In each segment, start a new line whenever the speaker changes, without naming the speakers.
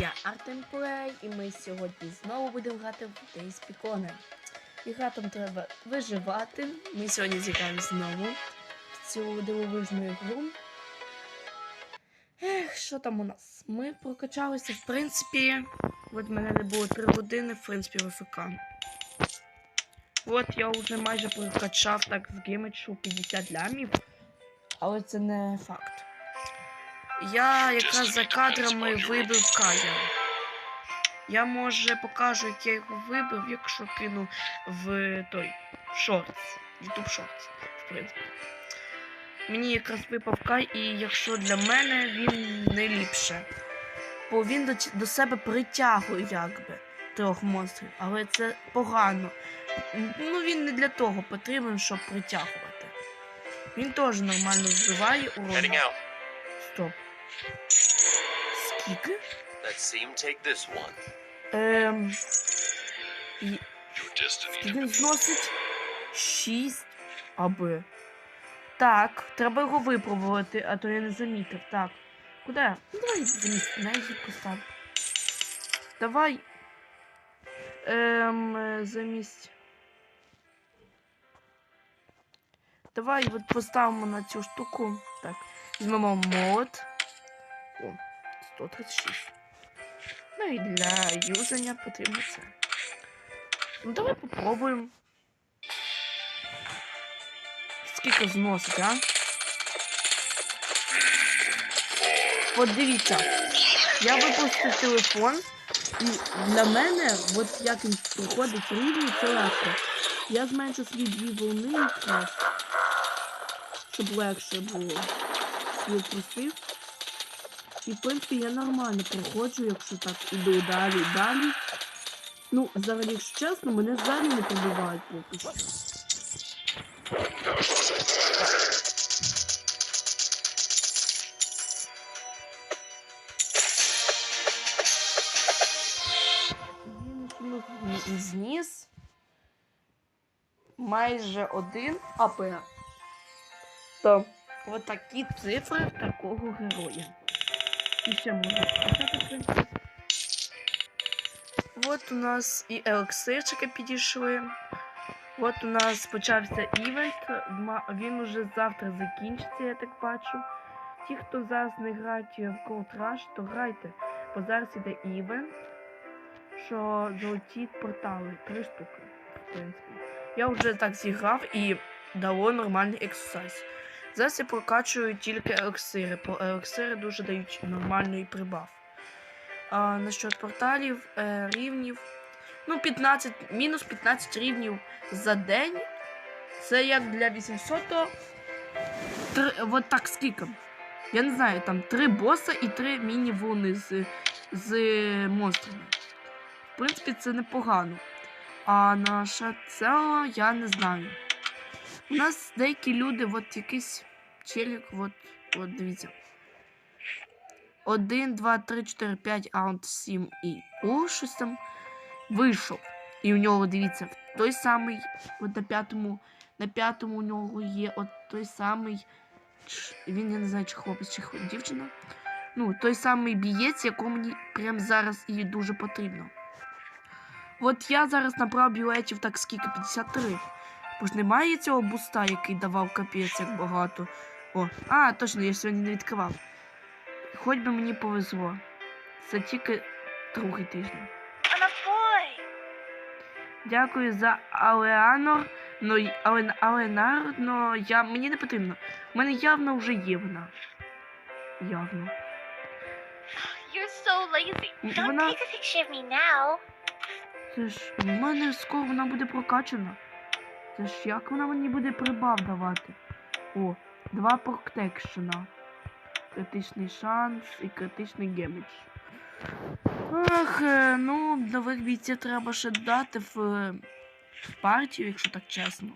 Я Артем Плей, і ми сьогодні знову будемо грати в Days Picone. І гратам треба виживати. Ми сьогодні зіграємо знову в цю дивовижну гру. Ех, що там у нас? Ми прокачалися, в принципі. От мене не було 3 години, в принципі, в ФК. От я вже майже прокачав так з геймеджу 50 лямів. Але це не факт. Я якраз за кадрами вибив Кая. Я може покажу, як я його вибив, якщо кину в той в шортс. YouTube Shorts, в принципі. Мені якраз випав Кай, і якщо для мене він не ліпше. Бо він до, до себе притягує якби трьох монстрів, але це погано. Ну він не для того потрібен, щоб притягувати. Він теж нормально збиває урон. Стоп. Скільки?
Let's see him take this one.
Ем. і- Він зносить 6 АБ. Так, треба його випробувати, а то я не замітив. Так. Куди? Ну, давай замість неї постав. Давай. Ем, е, замість. Давай от поставимо на цю штуку. Так. Візьмемо молот. О, 136. Ну і для юзання потрібно це. Ну давай попробуємо. Скільки зносить, а? От дивіться. Я випустив телефон, і для мене, от як він проходить рівні, це легко. Я зменшу свої дві волни щоб легше було. Я просив. І в принципі я нормально проходжу, якщо так іду далі далі. Ну, взагалі, якщо чесно, мене взагалі не пробивають поки що. Він зніс майже один АП. То от такі цифри такого героя. І ще можна сказати. От у нас і елексирчики підійшли. От у нас почався івент. Він уже завтра закінчиться, я так бачу. Ті, хто зараз не грають в Cold Rush, то грайте. Бо зараз іде івент, що золоті портали. Три штуки, в принципі. Я вже так зіграв і дало нормальний ексерсайз. Зараз я прокачую тільки елексири, елексири дуже дають нормальний прибав. А, насчет порталів, е, рівнів. Ну, 15, мінус 15 рівнів за день. Це як для 800. Три, от так скільки. Я не знаю, там три боса і три міні-вуни з, з монстрами. В принципі, це непогано. А наша цела я не знаю. У нас деякі люди, от якийсь челік, от, от дивіться. 1, 2, 3, 4, 5, аут 7 і о, щось там вийшов. І у нього, дивіться, той самий, от на п'ятому, на п'ятому у нього є от той самий. Він я не знаю, чи хлопець, чи дівчина. Ну, той самий бієць, якому мені прямо зараз і дуже потрібно. От я зараз набрав білетів так скільки? 53. Бо ж немає цього буста, який давав капець як багато. О, а, точно, я сьогодні не відкривав. Хоч би мені повезло. Це тільки другий тиждень. Дякую за Алеанор. Ну, й- але, Аленар, но я, мені не потрібно. У мене явно вже є вона. Явно.
You're so lazy. Don't
вона-
take a picture of me now.
Це ж в мене скоро вона буде прокачана. Це ж як вона мені буде прибав давати? О, два проктекшена. Критичний шанс і критичний гемедж. Ах, е, ну, нових бійців треба ще дати в, е, в партію, якщо так чесно.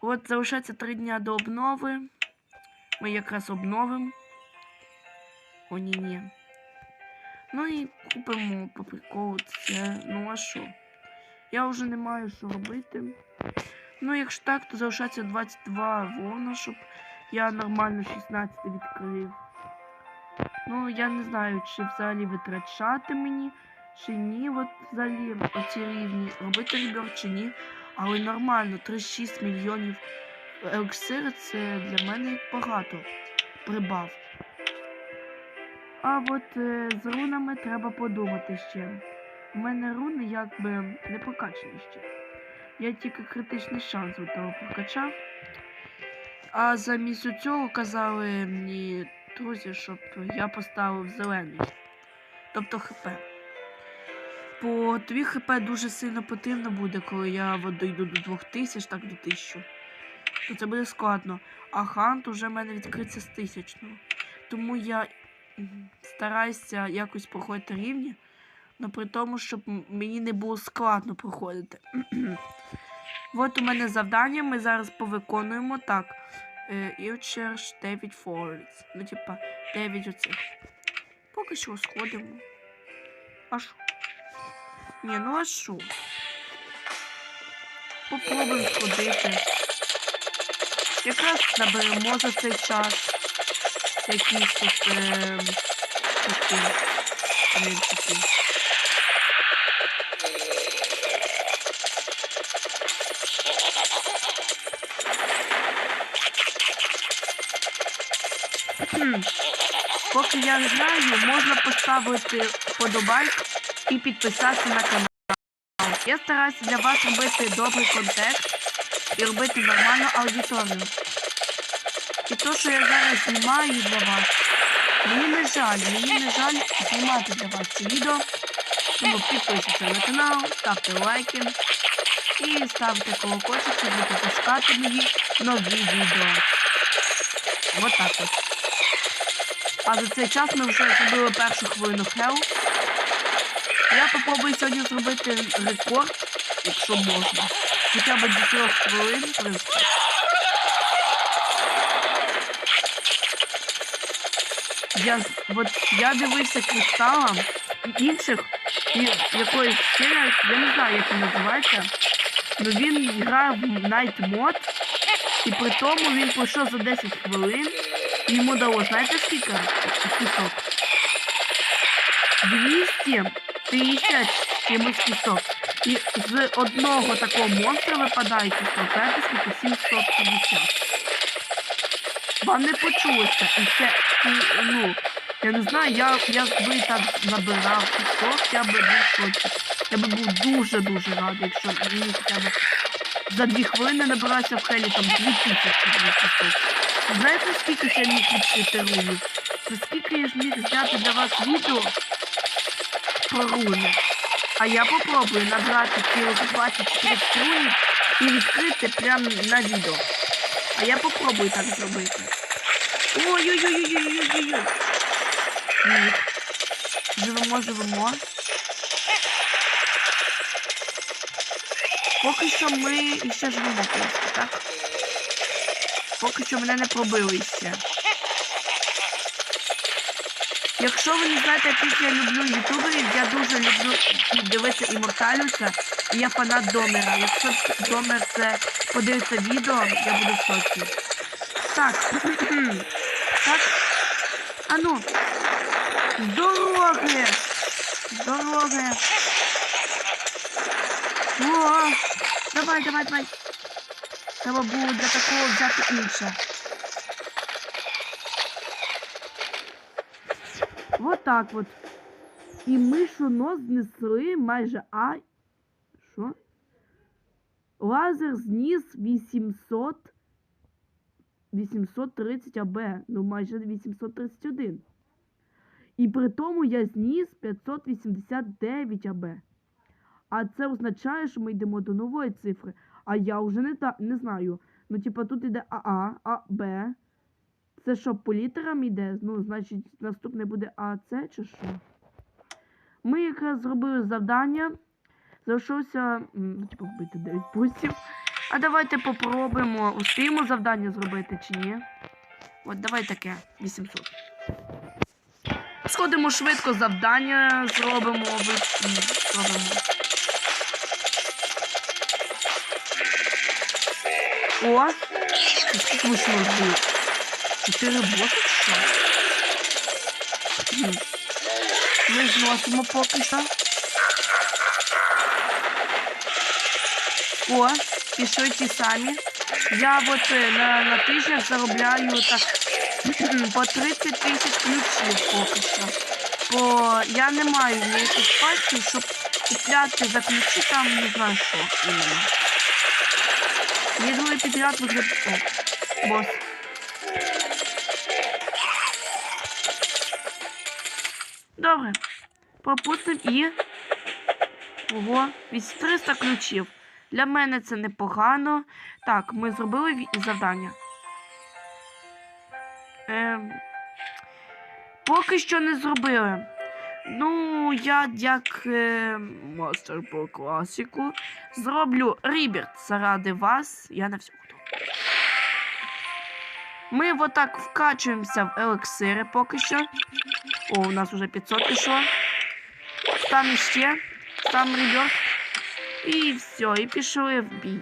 От залишається три дня до обнови. Ми якраз обновимо. О, ні, ні. Ну і купимо по приколу це. Ну а що? Я вже не маю що робити. Ну, якщо так, то залишається 22 вона, щоб я нормально 16 відкрив. Ну, я не знаю, чи взагалі витрачати мені, чи ні, от взагалі оці рівні, робити ребер чи ні. Але нормально, 36 мільйонів елексир це для мене багато прибав. А от е, з рунами треба подумати ще. У мене руни якби не прокачані ще. Я тільки критичний шанс від того прокачав. А замість цього казали мені друзі, щоб я поставив зелений. Тобто ХП. По тобі ХП дуже сильно потрібно буде, коли я дойду до 2000, так до 1000. То це буде складно. А хант уже в мене відкриться з тисячного. Тому я стараюся якось проходити рівні, але при тому, щоб мені не було складно проходити. От у мене завдання, ми зараз повиконуємо так. Ілчерш 9 Forwards. Ну, типа, 9 оцих. Поки що сходимо. А що? Ні, ну а що? Попробуємо сходити. Якраз наберемо за цей час. Якісь тут е, такі принципі. Я граю, можна поставити вподобайк і підписатися на канал. Я стараюся для вас робити добрий контент і робити нормальну аудиторію. І то, що я зараз знімаю для вас, мені не жаль, мені не жаль знімати для вас це відео. Тому підписуйтесь на канал, ставте лайки і ставте колокольчик, щоб не пропускати мої нові відео. Вот так от. А за цей час ми вже зробили першу хвилину хел. Я попробую сьогодні зробити рекорд, якщо можна. Хоча б до трьох хвилин, в принципі. Я, от, я дивився кристалам інших і якоїсь сили, я не знаю, як він називається. Ну він грав в Night Mod, і при тому він пройшов за 10 хвилин. Йому дало, знаєте скільки? Кісток? 250 чимось кісток. І з одного такого монстра випадає кісток. Знаєте скільки? 750. Вам не почулося. І це, ну, я не знаю, я, якби так набирав кісток, я би був шоці. Я би був дуже-дуже радий, якщо мені хоча б за дві хвилини набирався в хелі там 2000 кісток. Знаєте, скільки я міг відкрити рунів? Це скільки я ж міг зняти для вас відео про руни? А я попробую набрати цілих 24 рунів і відкрити прямо на відео. А я попробую так зробити. Ой-ой-ой-ой-ой-ой-ой. Ні. Живемо, живемо. Поки що ми іще живемо просто, так? Поки що мене не пробили ще. Якщо ви не знаєте, яких я люблю ютуберів, я дуже люблю дивитися Іморталюса, і я фанат Домера. Якщо Домер це подивиться відео, я буду в шоці. Так. так. А ну. З дороги! З дороги! О! Давай, давай, давай! Треба було для такого взяти інше. Вот так от. І ми шуно знесли майже А. Що? Лазер зніс 800. 830 АБ. Ну майже 831. І при тому я зніс 589 АБ. А це означає, що ми йдемо до нової цифри. А я вже не, та, не знаю. Ну, типа, тут іде АА, АБ. Це що, по літерам йде? Ну, значить, наступне буде АЦ чи що? Ми якраз зробили завдання. Залишилося, ну, типу, вбити 9 пульсів. А давайте попробуємо. Успіємо завдання зробити чи ні? От, давай таке. 800. Сходимо швидко завдання, зробимо. зробимо. О! Це Скільки ми ще розбили? Чотири боси чи що? Мгм. Ми зносимо поки що. О, пішли ті самі. Я от е, на, на тиждень заробляю так по 30 тисяч ключів поки що. Бо я не маю ніяких пасків, щоб купляти за ключі там не знаю що іменно. Я другий підряд виграв. Бос. Добре. Пропустимо і. Ого, від 300 ключів. Для мене це непогано. Так, ми зробили завдання. Ем, поки що не зробили. Ну, я як е, мастер по класіку зроблю ріберт заради вас. Я на все готовий. Ми отак вкачуємося в елексири поки що. О, у нас вже 500 пішло. Там ще. Там реберт. І все, і пішли в бій.